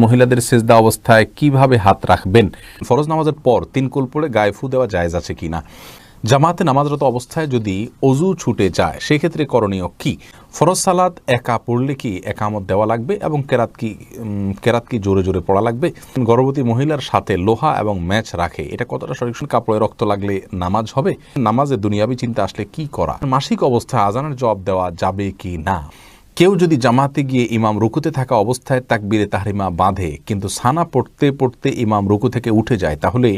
মহিলাদের সেজদা অবস্থায় কীভাবে হাত রাখবেন? ফরজ নামাজের পর তিন কুল পড়ে গায়ে ফু দেওয়া জায়েজ আছে কিনা? জামাতে নামাজরত অবস্থায় যদি অজু ছুটে যায়, সেক্ষেত্রে করণীয় কি? ফরজ সালাদ একা পড়লে কি একামত দেওয়া লাগবে এবং কেরাত কি কেরাত কি জোরে জোরে পড়া লাগবে? গর্ভবতী মহিলার সাথে লোহা এবং ম্যাচ রাখে, এটা কতটা সঠিক? কাপড়ে রক্ত লাগলে নামাজ হবে? নামাজে দুনিয়াবি চিন্তা আসলে কি করা? মাসিক অবস্থায় আজানের জবাব দেওয়া যাবে কি না? কেউ যদি জামাতে গিয়ে ইমাম রুকুতে থাকা অবস্থায় তাকবিরে তাহরিমা বাঁধে, কিন্তু সানা পড়তে পড়তে ইমাম রুকু থেকে উঠে যায়, তাহলে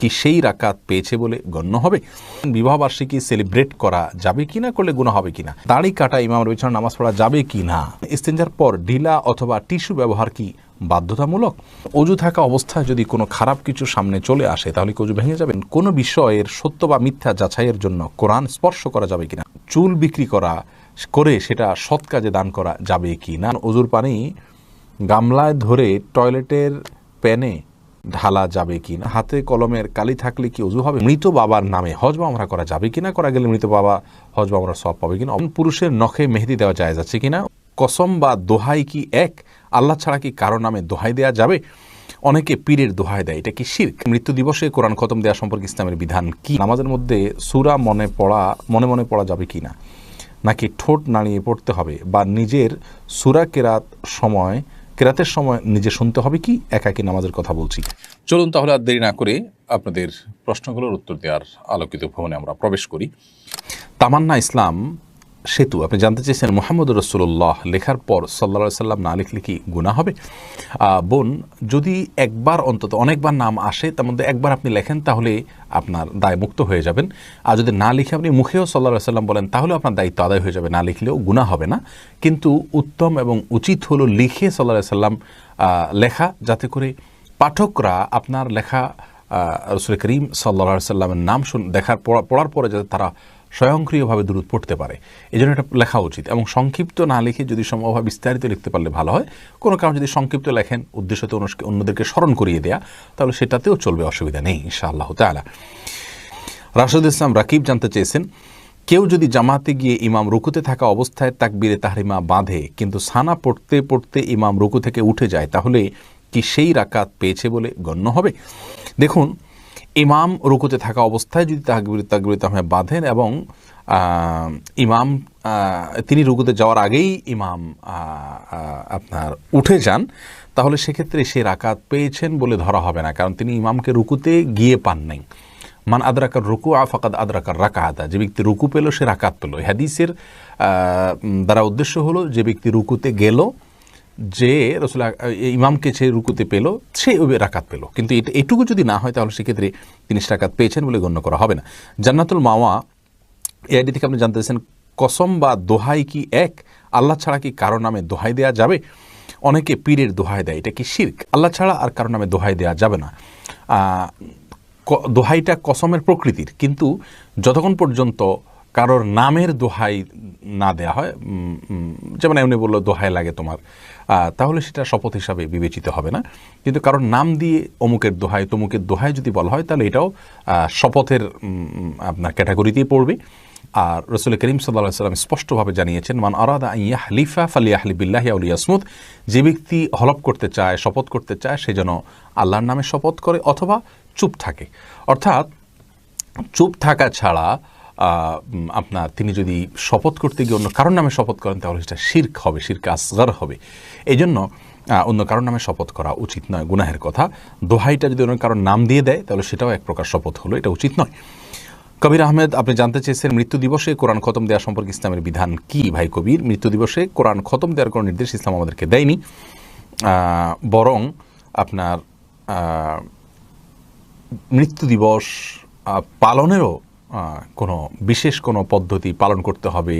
কি সেই রাকাত পেয়েছে বলে গণ্য হবে? বিবাহবার্ষিকী সেলিব্রেট করা যাবে কি না, করলে গুণ হবে কিনা দাড়ি কাটা ইমাম রবিছানা নামাজ পড়া যাবে কিনা ইস্তেঞ্জার পর ঢিলা অথবা টিস্যু ব্যবহার কি বাধ্যতামূলক? অজু থাকা অবস্থায় যদি কোনো খারাপ কিছু সামনে চলে আসে, তাহলে কি অজু ভেঙে যাবেন কোনো বিষয়ের সত্য বা মিথ্যা যাচাইয়ের জন্য কোরআন স্পর্শ করা যাবে কিনা চুল বিক্রি করা করে সেটা সৎ কাজে দান করা যাবে কি না? অজুর পানি গামলায় ধরে টয়লেটের প্যানে ঢালা যাবে কি না? হাতে কলমের কালি থাকলে কি অজু হবে? মৃত বাবার নামে হজ বা আমরা করা যাবে কিনা করা গেলে মৃত বাবা হজ বা আমরা সব পাবে কিনা পুরুষের নখে মেহেদি দেওয়া যায় যাচ্ছে কিনা কসম বা দোহাই কি এক? আল্লাহ ছাড়া কি কারও নামে দোহাই দেওয়া যাবে? অনেকে পীরের দোহাই দেয়, এটা কি শির্ক? মৃত্যু দিবসে কোরআন খতম দেওয়া সম্পর্কে ইসলামের বিধান কি? নামাজের মধ্যে সুরা মনে পড়া, মনে মনে পড়া যাবে কি না? নাকি ঠোঁট নাড়িয়ে পড়তে হবে বা নিজের সুরা কেরাত সময়, কেরাতের সময় নিজে শুনতে হবে কি? একাকি নামাজের কথা বলছি। চলুন তাহলে আর দেরি না করে আপনাদের প্রশ্নগুলোর উত্তর দেওয়ার আলোকিত ভবনে আমরা প্রবেশ করি। তামান্না ইসলাম সেতু। আপনি জানতে চেয়েছেন মোহাম্মদ রসুল্লাহ লেখার পর সাল্লা সাল্লাম না লিখলে কি গুণা হবে? বোন, যদি একবার অন্তত অনেকবার নাম আসে, তার মধ্যে একবার আপনি লেখেন, তাহলে আপনার দায় মুক্ত হয়ে যাবেন। আর যদি না লিখে আপনি মুখেও সাল্লা সাল্লাম বলেন তাহলে আপনার দায়িত্ব আদায় হয়ে যাবে। না লিখলেও গুণা হবে না। কিন্তু উত্তম এবং উচিত হলো লিখে সাল্লা সাল্লাম লেখা, যাতে করে পাঠকরা আপনার লেখা রসুল করিম সাল্লা সাল্লামের নাম শুন, দেখার পড়া- পড়ার পরে যাতে তারা স্বয়ংক্রিয়ভাবে দূরত পড়তে পারে। এই জন্য এটা লেখা উচিত। এবং সংক্ষিপ্ত না লিখে যদি সম্ভব বিস্তারিত লিখতে পারলে ভালো হয়। কোনো কারণ যদি সংক্ষিপ্ত লেখেন উদ্দেশ্যতে অনুষ্কে- অন্যদেরকে স্মরণ করিয়ে দেয়া, তাহলে সেটাতেও চলবে অসুবিধা নেই, ইনশাআল্লাহ তালা রাশেদ ইসলাম রাকিব জানতে চেয়েছেন, কেউ যদি জামাতে গিয়ে ইমাম রুকুতে থাকা অবস্থায় তাকবিরে তাহরিমা বাঁধে, কিন্তু সানা পড়তে পড়তে ইমাম রুকু থেকে উঠে যায়, তাহলে কি সেই রাকাত পেয়েছে বলে গণ্য হবে? দেখুন ইমাম রুকুতে থাকা অবস্থায় যদি তাকবির তাকবির তাহমে বাঁধেন এবং ইমাম তিনি রুকুতে যাওয়ার আগেই ইমাম আপনার উঠে যান, তাহলে সেক্ষেত্রে সে রাকাত পেয়েছেন বলে ধরা হবে না, কারণ তিনি ইমামকে রুকুতে গিয়ে পান নাই। মান আদরাকার রুকু আফাকাদ আদরাকার রাকাহাতা যে ব্যক্তি রুকু পেল সে রাকাত পেল। হাদিসের দ্বারা উদ্দেশ্য হলো যে ব্যক্তি রুকুতে গেল যে রসুল ইমামকে সে রুকুতে পেল, সে রাকাত পেল। কিন্তু এটা, এটুকু যদি না হয়, তাহলে সেক্ষেত্রে তিনি রাকাত পেয়েছেন বলে গণ্য করা হবে না। জান্নাতুল মাওয়া এই আইডি থেকে আপনি জানতে চাইছেন, কসম বা দোহাই কি এক? আল্লাহ ছাড়া কি কারও নামে দোহাই দেওয়া যাবে? অনেকে পীরের দোহাই দেয়, এটা কি শির্ক? আল্লাহ ছাড়া আর কারও নামে দোহাই দেওয়া যাবে না। দোহাইটা কসমের প্রকৃতির। কিন্তু যতক্ষণ পর্যন্ত কারোর নামের দোহাই না দেয়া হয় যেমন এমনি বলল, দোহাই লাগে তোমার। তাহলে সেটা শপথ হিসাবে বিবেচিত হবে না। কিন্তু কারোর নাম দিয়ে অমুকের দোহাই, তমুকের দোহাই যদি বলা হয়, তাহলে এটাও শপথের আপনার ক্যাটাগরিতেই পড়বে। আর রসুল করিম সাল্লাহ সাল্লাম স্পষ্টভাবে জানিয়েছেন, মান আরাদা ইয়া হালিফা ফালিয়া হালিবিল্লাহ ইয়াসমুদ যে ব্যক্তি হলপ করতে চায়, শপথ করতে চায়, সে যেন আল্লাহর নামে শপথ করে অথবা চুপ থাকে। অর্থাৎ চুপ থাকা ছাড়া আপনার তিনি যদি শপথ করতে গিয়ে অন্য কারোর নামে শপথ করেন, তাহলে সেটা শির্ক হবে, শির্ক আসগার হবে। এই জন্য অন্য কারোর নামে শপথ করা উচিত নয়, গুনাহের কথা। দোহাইটা যদি অন্য কারোর নাম দিয়ে দেয়, তাহলে সেটাও এক প্রকার শপথ হলো, এটা উচিত নয়। কবির আহমেদ, আপনি জানতে চেয়েছেন মৃত্যু দিবসে কোরআন খতম দেওয়া সম্পর্কে ইসলামের বিধান কি? ভাই কবির, মৃত্যু দিবসে কোরআন খতম দেওয়ার কোনো নির্দেশ ইসলাম আমাদেরকে দেয়নি। বরং আপনার মৃত্যু দিবস পালনেরও কোনো বিশেষ কোনো পদ্ধতি পালন করতে হবে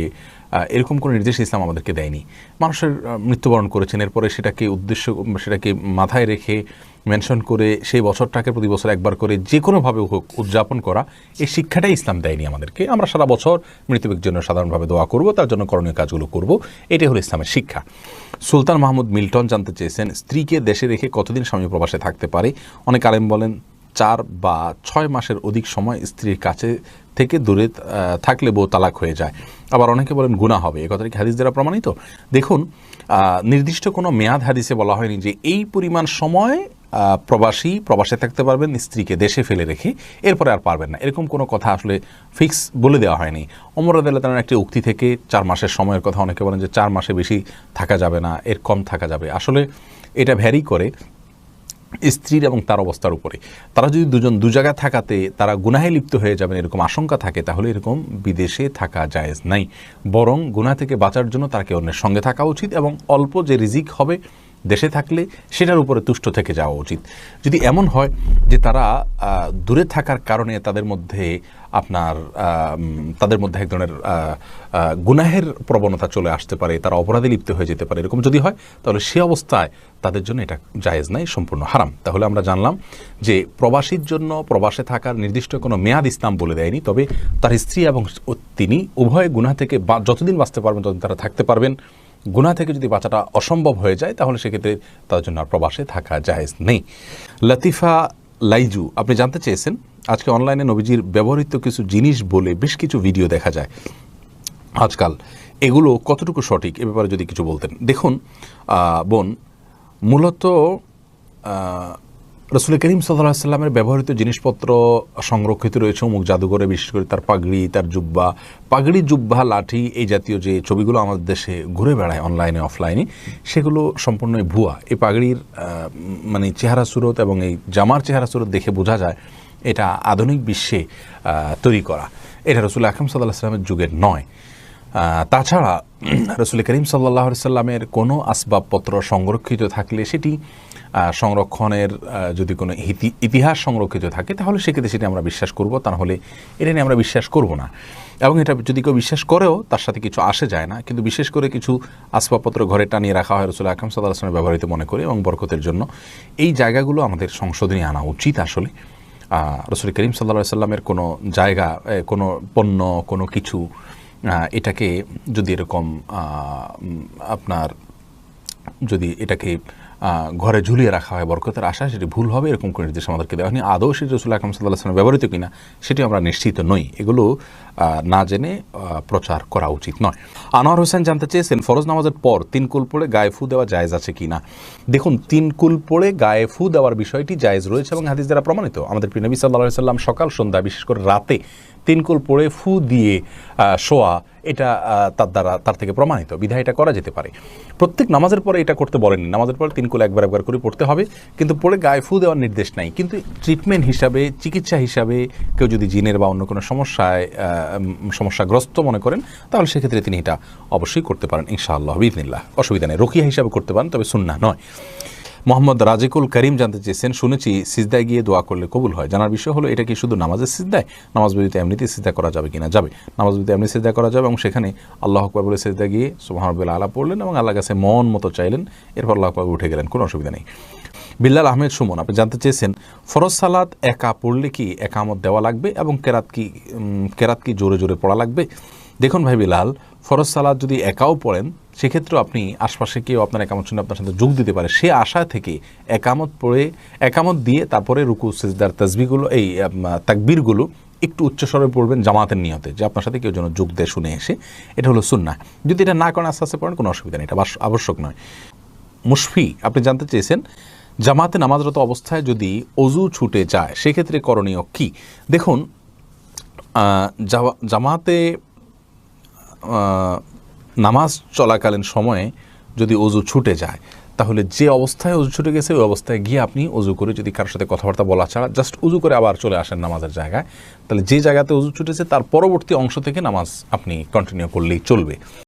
এরকম কোনো নির্দেশ ইসলাম আমাদেরকে দেয়নি। মানুষের মৃত্যুবরণ করেছেন, এরপরে সেটাকে উদ্দেশ্য, সেটাকে মাথায় রেখে মেনশন করে সেই বছরটাকে প্রতি বছর একবার করে যে কোনোভাবে হোক উদযাপন করা, এই শিক্ষাটাই ইসলাম দেয়নি আমাদেরকে। আমরা সারা বছর মৃত্যুবের জন্য সাধারণভাবে দোয়া করব, তার জন্য করণীয় কাজগুলো করব। এটাই হলো ইসলামের শিক্ষা। সুলতান মাহমুদ মিল্টন জানতে চেয়েছেন, স্ত্রীকে দেশে রেখে কতদিন স্বামী প্রবাসে থাকতে পারে? অনেক আলেম বলেন চার বা ছয় মাসের অধিক সময় স্ত্রীর কাছে থেকে দূরে থাকলে বউ তালাক হয়ে যায়। আবার অনেকে বলেন গুণা হবে। এ কথাটা কি হাদিস দ্বারা প্রমাণিত? দেখুন নির্দিষ্ট কোনো মেয়াদ হাদিসে বলা হয়নি যে এই পরিমাণ সময় প্রবাসী প্রবাসে থাকতে পারবেন, স্ত্রীকে দেশে ফেলে রেখে এরপরে আর পারবেন না। এরকম কোনো কথা আসলে ফিক্স বলে দেওয়া হয়নি। অমর আদালতের একটি উক্তি থেকে চার মাসের সময়ের কথা অনেকে বলেন যে চার মাসে বেশি থাকা যাবে না, এর কম থাকা যাবে। আসলে এটা ভ্যারি করে। স্ত্রীর এবং তার অবস্থার উপরে। তারা যদি দুজন দু জায়গায় থাকাতে তারা গুনাহে লিপ্ত হয়ে যাবেন এরকম আশঙ্কা থাকে, তাহলে এরকম বিদেশে থাকা জায়েজ নাই। বরং গুনাহ থেকে বাঁচার জন্য তাকে অন্যের সঙ্গে থাকা উচিত এবং অল্প যে রিজিক হবে দেশে থাকলে সেটার উপরে তুষ্ট থেকে যাওয়া উচিত। যদি এমন হয় যে তারা দূরে থাকার কারণে তাদের মধ্যে আপনার তাদের মধ্যে এক ধরনের গুনাহের প্রবণতা চলে আসতে পারে, তারা অপরাধে লিপ্ত হয়ে যেতে পারে, এরকম যদি হয়, তাহলে সে অবস্থায় তাদের জন্য এটা জায়েজ নাই, সম্পূর্ণ হারাম। তাহলে আমরা জানলাম যে প্রবাসীর জন্য প্রবাসে থাকার নির্দিষ্ট কোনো মেয়াদ ইসলাম বলে দেয়নি, তবে তার স্ত্রী এবং তিনি উভয় গুনাহ থেকে বা- যতদিন বাঁচতে পারবেন ততদিন তারা থাকতে পারবেন। গুনাহ থেকে যদি বাঁচাটা অসম্ভব হয়ে যায়, তাহলে সেক্ষেত্রে তাদের জন্য আর প্রবাসে থাকা জায়েজ নেই। লতিফা লাইজু, আপনি জানতে চেয়েছেন? আজকে অনলাইনে নবীজির ব্যবহৃত কিছু জিনিস বলে বেশ কিছু ভিডিও দেখা যায়। আজকাল এগুলো কতটুকু সঠিক, এ ব্যাপারে যদি কিছু বলতেন। দেখুন বোন মূলত রসুল করিম সাল্লাহ সাল্লামের ব্যবহৃত জিনিসপত্র সংরক্ষিত রয়েছে অমুক জাদুঘরে, বিশেষ করে তার পাগড়ি, তার জুব্বা। পাগড়ি, জুব্বা, লাঠি এই জাতীয় যে ছবিগুলো আমাদের দেশে ঘুরে বেড়ায় অনলাইনে, অফলাইনে, সেগুলো সম্পূর্ণই ভুয়া। এই পাগড়ির মানে চেহারা সুরত এবং এই জামার চেহারা সুরত দেখে বোঝা যায় এটা আধুনিক বিশ্বে তৈরি করা। এটা রসুল আকরম সাল্লাহ সাল্লামের যুগের নয়। তাছাড়া রসুল করিম সাল্লাহ সাল্লামের কোনো আসবাবপত্র সংরক্ষিত থাকলে সেটি সংরক্ষণের যদি কোনো ইতি- ইতিহাস সংরক্ষিত থাকে, তাহলে সেক্ষেত্রে সেটি আমরা বিশ্বাস করব। তা হলে এটা নিয়ে আমরা বিশ্বাস করব না। এবং এটা যদি কেউ বিশ্বাস করেও তার সাথে কিছু আসে যায় না, কিন্তু বিশেষ করে কিছু আসবাবপত্র ঘরে টানিয়ে রাখা হয় রসুল আকরম সাল্লাহ আসলামের ব্যবহৃত মনে করি এবং বরকতের জন্য, এই জায়গাগুলো আমাদের সংশোধনী আনা উচিত আসলে। রসুল করিম সাল্লা সাল্লামের কোনো জায়গা কোনো পণ্য, কোনো কিছু এটাকে যদি এরকম আপনার যদি এটাকে ঘরে ঝুলিয়ে রাখা হয়, বরকতের আশা, সেটি ভুল হবে, এরকম করে নির্দেশ আমাদেরকে দেওয়া হয়নি। আদৌ সেটি রসুল আকরম সাল্লাহ ব্যবহৃত কিনা সেটি আমরা নিশ্চিত নই। এগুলো না জেনে প্রচার করা উচিত নয়। আনোয়ার হোসেন জানতে চেয়েছেন, ফরজ নামাজের পর তিন কুল পড়ে গায়ে ফু দেওয়া জায়েজ আছে কিনা? দেখুন, তিন কুল পড়ে গায়ে ফু দেওয়ার বিষয়টি জায়েজ রয়েছে এবং হাদিস দ্বারা প্রমাণিত। আমাদের প্রিয় নবী সাল্লাহ সাল্লাম সকাল সন্ধ্যা বিশেষ করে রাতে তিন কুল পড়ে ফু দিয়ে শোয়া, এটা তার দ্বারা, তার থেকে প্রমাণিত। বিধায় এটা করা যেতে পারে। প্রত্যেক নামাজের পরে এটা করতে বলেননি। নামাজের পরে তিন কুল একবার একবার করে পড়তে হবে, কিন্তু পড়ে গায়ে ফু দেওয়ার নির্দেশ নাই। কিন্তু ট্রিটমেন্ট হিসাবে, চিকিৎসা হিসাবে কেউ যদি জিনের বা অন্য কোনো সমস্যায় সমস্যাগ্রস্ত মনে করেন, তাহলে সেক্ষেত্রে তিনি এটা অবশ্যই করতে পারেন, ইনশাআল্লাহ বিদিনিল্লাহ অসুবিধা নেই। রকিয়া হিসাবে করতে পারেন, তবে সুন্না নয়। মোহাম্মদ রাজিকুল করিম জানতে চেয়েছেন, শুনেছি সিজদায় গিয়ে দোয়া করলে কবুল হয়। জানার বিষয় হলো, এটা কি শুধু নামাজের সিজদায়? নামাজ বিদিতে এমনিতে সিজদা করা যাবে কিনা? যাবে। নামাজ বিদিতে এমনি সিজদা করা যাবে এবং সেখানে আল্লাহ আকবর সিজদা গিয়ে সুবাহানবুল্লাহ আলা পড়লেন এবং আল্লাহ কাছে মন মতো চাইলেন। এরপর আল্লাহ আকবর উঠে গেলেন, কোনো অসুবিধা নেই। বিল্লাল আহমেদ সুমন, আপনি জানতে চেয়েছেন, ফরজ সালাদ একা পড়লে কি একামত দেওয়া লাগবে এবং কেরাত কি কেরাত কি জোরে জোরে পড়া লাগবে? দেখুন ভাই বিলাল ফরজ সালাদ যদি একাও পড়েন সেক্ষেত্রেও আপনি আশপাশে কেউ আপনার একামত শুনে আপনার সাথে যোগ দিতে পারে। সে আশা থেকে একামত পড়ে, একামত দিয়ে তারপরে রুকু, সিজদার তসবিগুলো এই তাকবীরগুলো একটু উচ্চস্বরে পড়বেন জামাতের নিয়তে, যে আপনার সাথে কেউ যেন যোগ দেয় শুনে এসে। এটা হলো সুন্না যদি এটা না করেন, আস্তে আস্তে পড়েন, কোনো অসুবিধা নেই, এটা আবশ্য- আবশ্যক নয়। মুশফি, আপনি জানতে চেয়েছেন, জামাতে নামাজরত অবস্থায় যদি অজু ছুটে যায়, সেক্ষেত্রে করণীয় কি? দেখুন জামা- জামাতে নামাজ চলাকালীন সময়ে যদি অজু ছুটে যায়, তাহলে যে অবস্থায় অজু ছুটে গেছে, ওই অবস্থায় গিয়ে আপনি অজু করে যদি কারোর সাথে কথাবার্তা বলা ছাড়া জাস্ট উজু করে আবার চলে আসেন নামাজের জায়গায়, তাহলে যে জায়গাতে অজু ছুটেছে তার পরবর্তী অংশ থেকে নামাজ আপনি কন্টিনিউ করলেই চলবে।